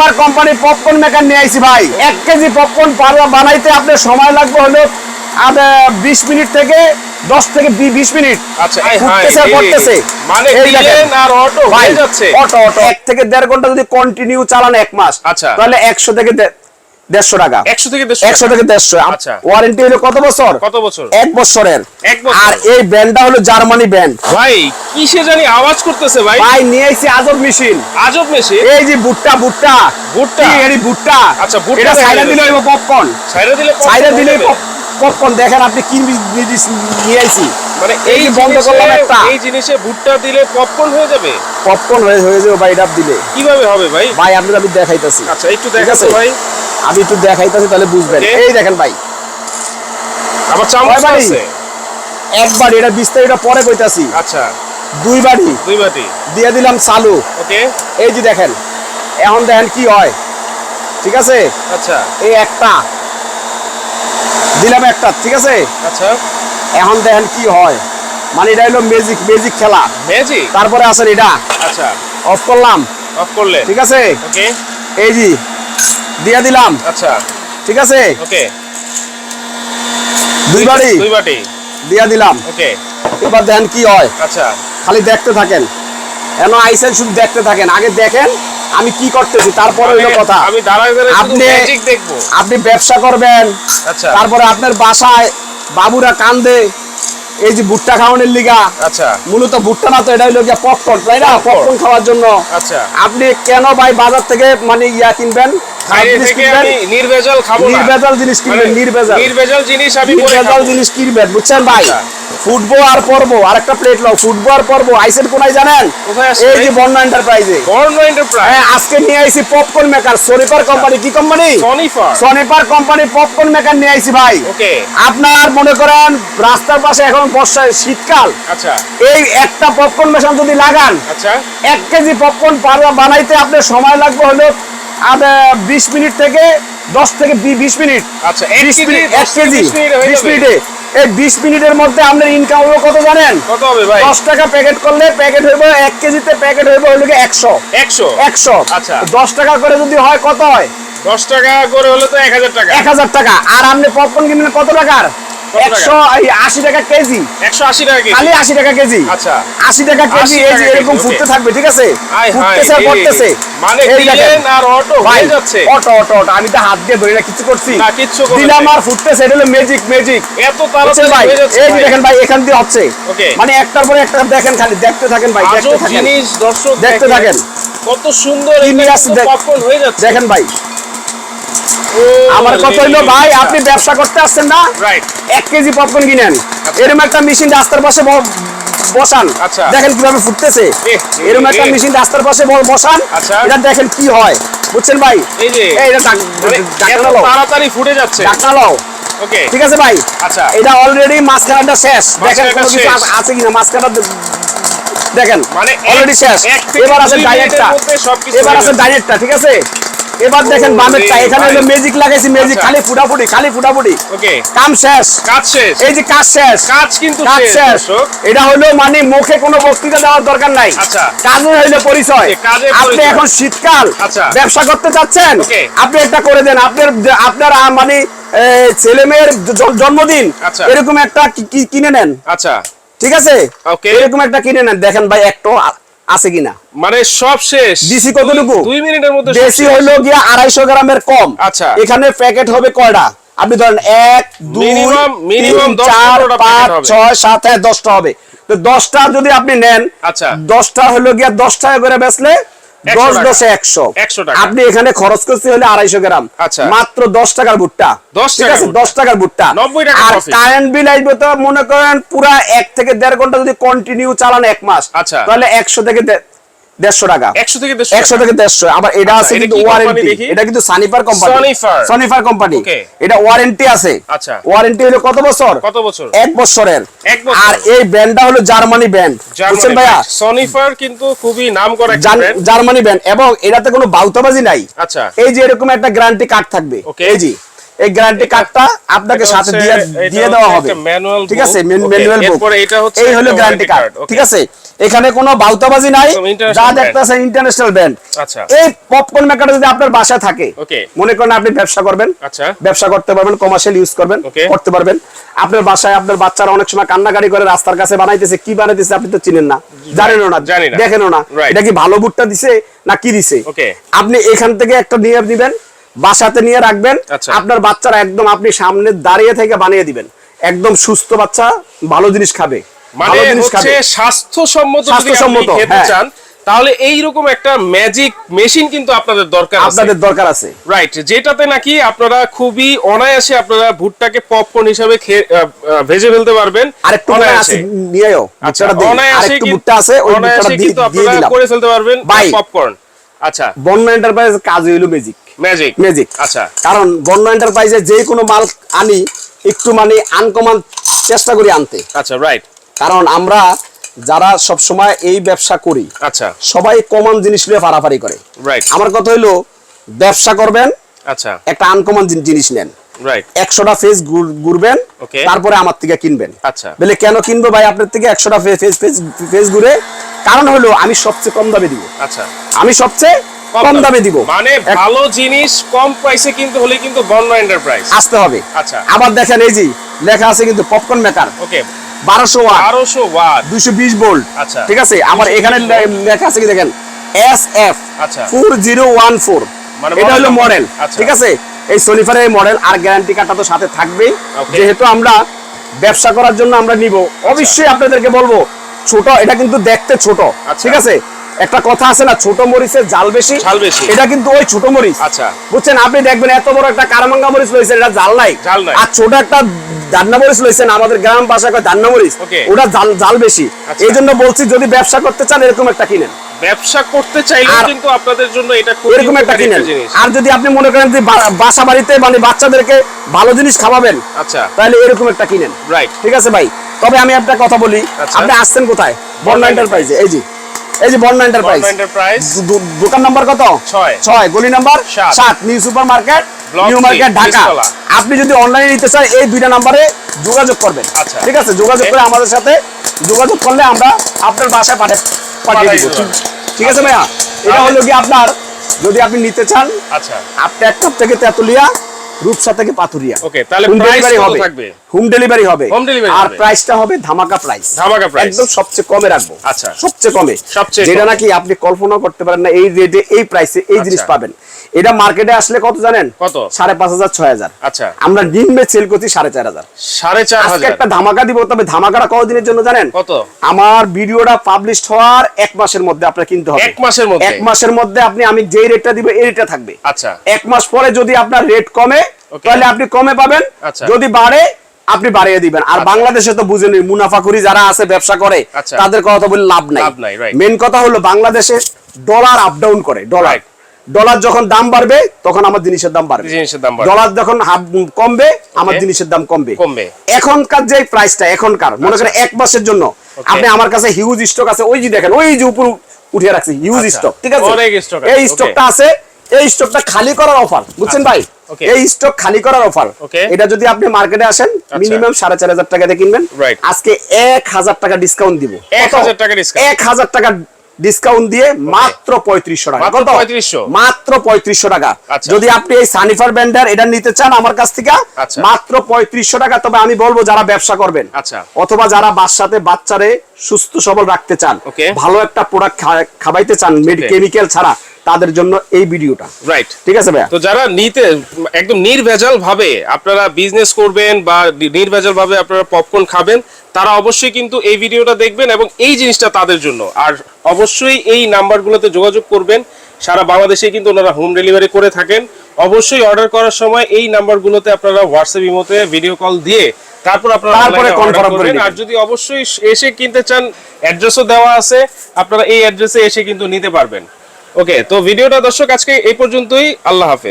সনিপার company popcorn maker নিয়ে আইছি ভাই। এক কেজি পপকর্ন বানাইতে আপনার সময় লাগবে হলো আর বিশ মিনিট থেকে দশ থেকে বিশ মিনিট। আচ্ছা, মানে অটো এক থেকে দেড় ঘণ্টা যদি কন্টিনিউ চালান এক মাস আচ্ছা। তাহলে একশো থেকে দেড়শো টাকা। একশো থেকে দেড়শো একশো থেকে দেড়শো। আচ্ছা। ওয়ারেন্টি হলো কত বছর? কত বছর? এক বছরের। আর এই ব্যান্ডটা হলো জার্মানি ব্যান্ড ভাই কিসে জানি আওয়াজ করতেছে ভাই? ভাই নিয়ে আইছি আজব মেশিন আজব মেশিন এই যে ভুট্টা ভুট্টা ভুট্টা? এরি ভুট্টা আচ্ছা, ভুট্টা যাচ্ছে। দিলে পপকর্ন সাইডে দিলে হয়ে দিলে পপকর্ন দেখেন আপনি কি নিয়ে আইছি? মানে এই এই বন্ধ করলাম একটা। এই জিনিসে ভুট্টা দিলে পপকর্ন হয়ে যাবে? পপকর্ন হয়ে হয়ে যাবে ভাই ডাব দিলে। কীভাবে হবে ভাই? ভাই আপনি আমি দেখাইতাছি। আচ্ছা একটু দেখাচ্ছি ভাই। আমি একটু দেখাইতেছি তাহলে বুঝবেন। এই দেখেন ভাই। আবার চামচ বাড়ি? আছে? একবার এটা বিস্তারিত পরে কইতাছি। আচ্ছা। দুই বাড়ি। দুই বাটি দিয়ে দিলাম চালু। ওকে। এই যে দেখেন এখন দেখেন কি হয়। ঠিক আছে? আচ্ছা। এই একটা। দিলাম একটা ঠিক আছে? আচ্ছা। এখন দেখেন কি হয়। মানে এটা হলো ম্যাজিক ম্যাজিক খেলা। ম্যাজিক তারপরে আছেন এটা। আচ্ছা। অফ করলাম। অফ করলে ঠিক আছে? ওকে। এই জি দিয়ে দিলাম। আচ্ছা। ঠিক আছে? ওকে। দুই বাড়ি দুই বাটি। দিয়ে দিলাম। ওকে। এবার দেখেন কি হয়। আচ্ছা। খালি দেখতে থাকেন। এন আইসেন শুধু দেখতে থাকেন। আগে দেখেন আমি কি করতেছি তারপরে হইল কথা। আমি দাঁড়ায় দাঁড়ায় আপনি- ম্যাজিক দেখব। আপনি ব্যবসা করবেন। আচ্ছা। তারপরে আপনার বাসায় বাবুরা কান্দে। এই যে ভুট্টা খাওয়ানোর লিগা। আচ্ছা। মূলত ভুট্টা না তো এটা হইল গিয়া পপকর্ন তাই না? পপকর্ন খাওয়ার জন্য। আচ্ছা। আপনি কেন ভাই বাজার থেকে মানে ইয়া কিনবেন? নির্বেজাল নির্ভেজাল জিনিস কিনবেন নির্বেজাল নির্ভেজাল। জিনিস নির্ভেজাল জিনিস কিনবেন বুঝছেন ভাই? আচ্ছা। ফুটবো আর পরবো আর একটা প্লেট লাও ফুটবো আর পরবো আইসেন কোনায় জানেন? এই যে বন্যা এন্টারপ্রাইজে বর্ণ এন্টারপ্রাইজ হ্যাঁ আজকে নিয়ে আইছি পপকর্ন মেকার সোনিপার কোম্পানি কি company Sonifer Sonifer company popcorn maker নিয়ে আইছি ভাই। ওকে। আপনার মনে করেন রাস্তার পাশে এখন বর্ষায় শীতকাল। আচ্ছা। এই একটা পপকর্ন মেশিন যদি লাগান আচ্ছা। এক কেজি পপকর্ন বানাইতে আপনার সময় লাগবে হলো আর বিশ মিনিট থেকে দশ থেকে বিশ মিনিট। আচ্ছা এক কেজি বিশ মিনিটে। এই বিশ মিনিটের মধ্যে আপনার ইনকাম হবে কত জানেন? কত হবে ভাই? দশ টাকা প্যাকেট করলে প্যাকেট হইব এক কেজিতে প্যাকেট হইব হলো একশো। একশো? একশো। আচ্ছা। দশ টাকা করে যদি হয় কত হয়? দশ টাকা করে হলে তো এক হাজার টাকা। এক হাজার টাকা। আর আপনি পপকর্ন কিনবেন কত টাকার? টাকা? একশো আশি টাকা কেজি। একশো আশি টাকা কেজি? খালি আশি টাকা কেজি। আচ্ছা। আশি টাকা কেজি এই যে এরকম ফুটতে থাকবে ঠিক আছে? ফুটতেছে আর পড়তেছে। মানে দিলেন আর অটো হয়ে যাচ্ছে। Auto auto auto. আমি তো হাত দিয়ে ধরে না কিছু করছি। না, কিচ্ছু করেন দিলাম আর ফুটতেছে এটা হলো ম্যাজিক ম্যাজিক এত তাড়াতাড়ি ভাই? হয়ে যাচ্ছে এই যে ভাই। দেখেন ভাই এখান দিয়ে হচ্ছে। মানে একটার পরে একটা দেখেন খালি দেখতে থাকেন ভাই দেখতে থাকেন। জিনিস দর্শক দেখতে থাকেন। কত সুন্দর পপকর্ন হয়ে যাচ্ছে। দেখেন ভাই। আমার কথা হইল ভাই আচ্ছা। আপনি ব্যবসা করতে আসছেন না এক কেজি পপকর্ন কিনেন। এরকম একটা মেশিন রাস্তার পাশে বসান। আচ্ছা। দেখেন কীভাবে ফুটতেছে। এরকম একটা মেশিন রাস্তার পাশে বসান আচ্ছা। এটা দেখেন কি হয়। বুঝছেন ভাই? এই যে এটা ডাক- মানে তাড়াতাড়ি ফুটে যাচ্ছে। ডাকনা লও। ওকে। ঠিক আছে ভাই? আচ্ছা। এটা অলরেডি মাঝখানাটা শেষ। দেখেন কোনো কিছু আছে কিনা? মাছ দে- দেখেন মানে অলরেডি শেষ। এবার আছে ডাইরেক্টটা এবার আছে। ডাইরেক্টটা ঠিক আছে? এবার দেখেন ও বামেরটা রে এখানে। হলো ম্যাজিক লাগাইছি ম্যাজিক আচ্ছা। খালি ফুটাফুটি খালি ফুটাফুটি। ওকে কাম শেষ। কাজ শেষ। এই যে কাজ শেষ। কাজ কিন্তু কাজ শেষ এটা হলো মানে মুখে কোনো বক্তৃতা দেওয়ার দরকার নাই। আচ্ছা। কাজের হইলে পরিচয়। আপনি এখন শীতকাল। আচ্ছা। ব্যবসা করতে চাচ্ছেন? আপনি একটা করে দেন। আপনার আপনার মানে ছেলে মেয়ের জন্মদিন। আচ্ছা। এরকম একটা কিনে নেন। আচ্ছা। ঠিক আছে? এরকম একটা কিনে নেন। দেখেন ভাই একটা আছে কিনা মানে সব শেষ দিছি কতটুকু? দুই- মিনিটের মধ্যে দেশি বেশি। হইল গিয়া আড়াইশো গ্রামের কম আচ্ছা। এখানে প্যাকেট হবে কয়টা আপনি ধরেন এক দুই মিনিমাম minimum তিন, 10 চার পাঁচ ছয় সাত হ্যাঁ দশটা হবে তো দশটা যদি আপনি নেন আচ্ছা। দশটা হলো গিয়া দশটা টাকা করে বেচলে 100 দশ দশে একশো। আপনি এখানে খরচ করতে হলে আড়াইশো গ্রাম। আচ্ছা। মাত্র দশ টাকার ভুট্টা। 10 ঠিক আছে দশ টাকার ভুট্টা। আর কারেন্ট বিল আসবে তো মনে করেন পুরা এক থেকে দেড় ঘণ্টা যদি কন্টিনিউ চালান এক মাস আচ্ছা। তাহলে একশো থেকে দেড়শো টাকা। একশো থেকে দেড়শো একশো থেকে দেড়শো আবার এটা আচ্ছা, আছে কিন্তু ওয়ারেন্টি এটা কিন্তু সানিফার কোম্পানি। সনিফার কোম্পানি এটা ওয়ারেন্টি আছে। আচ্ছা। ওয়ারেন্টি হলো কত বছর? কত বছর? এক বছরের। আর এই ব্যান্ডটা হলো জার্মানি ব্যান্ড বুঝছেন ভাইয়া? সনিফার কিন্তু খুবই নাম করা। জার্মানি ব্যান্ড এবং এটাতে কোনো বাউতাবাজি নাই। আচ্ছা। এই যে এরকম একটা গ্যারান্টি কার্ড থাকবে। এই যে। এই গ্যারান্টি কার্ডটা আপনাকে সাথে দিয়ে দিয়ে দেওয়া হবে। ঠিক আছে? ম্যানুয়াল বুক এই হলো গ্যারান্টি কার্ড ঠিক আছে? এখানে কোনো বাউতাবাজি নাই যা। দেখতেছেন ইন্টারন্যাশনাল ব্র্যান্ড আচ্ছা। এই পপকর্ন মেকারটা যদি আপনার বাসায় থাকে মনে করেন আপনি ব্যবসা করবেন আচ্ছা। ব্যবসা করতে পারবেন কমার্শিয়াল ইউজ করবেন করতে পারবেন। আপনার বাসায় আপনার বাচ্চারা অনেক সময় কান্নাকাটি করে রাস্তার কাছে বানাইতেছে কি বানাইতেছে আপনি তো চিনেন না। জানেনও না। দেখেনও না। এটা কি ভালো বুটটা দিছে না কি দিছে? আপনি এখান থেকে একটা নিয়ে দিবেন বাসাতে নিয়ে রাখবেন। আচ্ছা। আপনার বাচ্চারা একদম আপনি সামনে দাঁড়িয়ে থেকে বানিয়ে দিবেন। একদম সুস্থ বাচ্চা ভালো জিনিস খাবে। মানে ভালো জিনিস খাবে। স্বাস্থ্যসম্মত স্বাস্থ্যসম্মত, খেতে হ্যাঁ। চান তাহলে এইরকম একটা ম্যাজিক মেশিন কিন্তু আপনাদের দরকার আপনাদের দরকার আছে। রাইট যেটাতে নাকি আপনারা খুবই অনায়াসে আপনারা ভুট্টাকে পপকর্ন হিসাবে ভেজে ফেলতে পারবেন। আরেকটু আছে নিয়েও আচ্ছা অনায়াসে কিন্তু- বুটটা আছে ওই অনায়াসে দিয়ে দিলাম করে ফেলতে পারবেন। পপকর্ন আচ্ছা। বন্য এন্টারপ্রাইজ কাজ হইল ম্যাজিক ম্যাজিক ম্যাজিক আচ্ছা। কারণ বন্য এন্টারপ্রাইজে যে কোনো মাল আনি একটু মানে আনকমন চেষ্টা করি আনতে। আচ্ছা রাইট কারণ আমরা যারা সব সময় এই ব্যবসা করি আচ্ছা। সবাই কমন জিনিস নিয়ে করে। রাইট আমার কথা হইল ব্যবসা করবেন আচ্ছা। একটা আনকমন জিনিস নেন। রাইট একশোটা ফেস ঘুরবেন তারপরে আমার থেকে কিনবেন। আচ্ছা। বলে কেন কিনবো ভাই আপনার থেকে একশোটা ফেস ফেস ফেস ঘুরে? কারণ হলো আমি সবচেয়ে কম দামে দিব। আচ্ছা। আমি সবচেয়ে কম দামে। দিব। মানে ভালো জিনিস কম প্রাইসে কিন্তু হলে কিন্তু বন্য এন্টারপ্রাইজ আসতে হবে। আচ্ছা। আবার দেখেন এই যে লেখা আছে কিন্তু পপকর্ন মেকার ওকে। বারোশো ওয়াট। বারোশো ওয়াট। দুশো বিশ ভোল্ট আচ্ছা। ঠিক আছে? 220 এখানে লেখা আছে কি দেখেন? এস এফ আচ্ছা। ফোর জিরো ওয়ান ফোর এটা হলো মডেল আচ্ছা। ঠিক আছে? এই সলিফারের মডেল আর গ্যারান্টি কার্ডটা তো সাথে থাকবেই যেহেতু আমরা ব্যবসা করার জন্য আমরা নিব। অবশ্যই আপনাদেরকে বলব ছোট এটা কিন্তু দেখতে ছোট। আচ্ছা। ঠিক আছে? একটা কথা আছে না ছোট মরিচের জাল বেশি। এটা কিন্তু ওই ছোট মরিচ। আচ্ছা। বুঝছেন? আপনি দেখবেন এত বড় একটা কারমাঙ্গা মরিচ লইছেন এটা জাল নাই। ঝাল নাই। আর ছোট একটা দান্না মরিচ লইছেন আমাদের গ্রাম ভাষায় কয় দান্না মরিচ ওটা জাল জাল বেশি। আচ্ছা। এই জন্য বলছি যদি ব্যবসা করতে চান এরকম একটা কিনেন। ব্যবসা করতে চাইলে কিন্তু আপনাদের জন্য এটা খুব এরকম একটা কিনেন। আর যদি আপনি মনে করেন যে বাসা বাড়িতে মানে বাচ্চাদেরকে ভালো জিনিস খাওয়াবেন আচ্ছা। তাহলে এরকম একটা কিনেন। রাইট ঠিক আছে ভাই? তবে আমি একটা কথা বলি। আচ্ছা। আপনি আসছেন কোথায়? বন্যা এন্টারপ্রাইজে এই যে। এই যে বন্যা এন্টারপ্রাইজ দোকান নাম্বার কত? ছয়। ছয় গলি নাম্বার সাত। New super market new market Dhaka আপনি যদি অনলাইনে নিতে চান এই দুইটা নাম্বারে যোগাযোগ করবেন। আচ্ছা। ঠিক আছে? যোগাযোগ করে আমাদের সাথে যোগাযোগ করলে আমরা আপনার বাসায় পাঠিয়ে পাঠিয়ে দিব। ঠিক- আছে ভাইয়া? এটা তাহলে- হলো কি আপনার যদি আপনি নিতে চান আচ্ছা। আপনি একটা থেকে তেতুলিয়া রূপসা থেকে পাথুরিয়া। ওকে তাহলে ডেলিভারি কত হবে। থাকবে? হোম ডেলিভারি হবে। Home delivery আর প্রাইসটা হবে ধামাকা প্রাইস ধামাকা price। একদম সবচেয়ে কমে রাখব। আচ্ছা। সবচেয়ে কমে। সবচেয়ে যেটা নাকি আপনি কল্পনা করতে পারেন না এই রেটে এই প্রাইসে এই জিনিস আচ্ছা। পাবেন। এটা মার্কেটে আসলে কত জানেন? কত? সাড়ে পাঁচ হাজার ছয় হাজার। আচ্ছা। আমরা নিম্নে সেল করছি সাড়ে চার হাজার। সাড়ে চার আজকে হাজার। একটা ধামাকা দিব তবে ধামাকাটা কতদিনের জন্য জানেন? কত? আমার ভিডিওটা পাবলিশ হওয়ার এক মাসের মধ্যে আপনার কিনতে হবে। এক মাসের মধ্যে? এক মাসের মধ্যে আপনি আমি যেই রেটটা দিব এই রেটটা থাকবে। আচ্ছা। এক মাস পরে যদি আপনার রেট কমে তাহলে আপনি কমে পাবেন। আচ্ছা। যদি বাড়ে আপনি বাড়িয়ে দিবেন। আর বাংলাদেশে তো বুঝেনি মুনাফাখুরি যারা আছে ব্যবসা করে আচ্ছা। তাদের কথা বলে লাভ নাই. মেন কথা হলো বাংলাদেশে ডলার আপ ডাউন করে ডলার ডলার যখন দাম বাড়বে তখন আমার জিনিসের দাম বাড়বে। জিনিসের দাম বাড়বে। ডলার যখন কমবে আমার জিনিসের দাম কমবে। কমবে। এখনকার যে প্রাইসটা এখনকার মনে করেন এক মাসের জন্য। আপনি আমার কাছে হিউজ স্টক আছে ওই যে দেখেন ওই যে উপর উঠিয়ে রাখছি হিউজ আচ্ছা। স্টক ঠিক আছে? এই স্টকটা আছে এই স্টকটা খালি করার অফার বুঝছেন ভাই. এই স্টক খালি করার অফার এটা যদি আপনি মার্কেটে আসেন মিনিমাম সাড়ে চার হাজার টাকাতে কিনবেন। আজকে এক হাজার টাকা ডিসকাউন্ট দিব। এক হাজার টাকা? এক হাজার টাকা ডিসকাউন্ট দিয়ে মাত্র পঁয়ত্রিশশো টাকা। কত? 3500 মাত্র পঁয়ত্রিশশো টাকা। আচ্ছা। যদি আপনি এই সানিফার ব্যান্ডার এটা নিতে চান আমার কাছ থেকে আচ্ছা। মাত্র পঁয়ত্রিশশো টাকা। তবে আমি বলব যারা ব্যবসা করবেন আচ্ছা। অথবা যারা বাসাতে বাচ্চারে সুস্থ সবল রাখতে চান ভালো একটা প্রোডাক্ট খাবাইতে চান. কেমিক্যাল ছাড়া তাদের জন্য এই ভিডিওটা। রাইট ঠিক আছে ভাইয়া? তো যারা নিতে একদম নির্ভেজাল ভাবে আপনারা বিজনেস করবেন বা নির্ভেজাল ভাবে আপনারা পপকর্ন খাবেন তারা অবশ্যই কিন্তু এই ভিডিওটা দেখবেন এবং এই জিনিসটা তাদের জন্য। আর অবশ্যই এই নাম্বারগুলোতে যোগাযোগ করবেন। সারা বাংলাদেশে কিন্তু ওনারা হোম ডেলিভারি করে থাকেন। অবশ্যই অর্ডার করার সময় এই নাম্বারগুলোতে আপনারা হোয়াটসঅ্যাপ ইমোতে ভিডিও কল দিয়ে তারপর আপনারা তারপরে online এ confirm order করে করবেন। দিবেন। আর যদি অবশ্যই এসে কিনতে চান অ্যাড্রেসও দেওয়া আছে আপনারা এই অ্যাড্রেসে এসে কিন্তু নিতে পারবেন। ওকে তো ভিডিওটা দর্শক আজকে এই পর্যন্তই। আল্লাহ হাফেজ।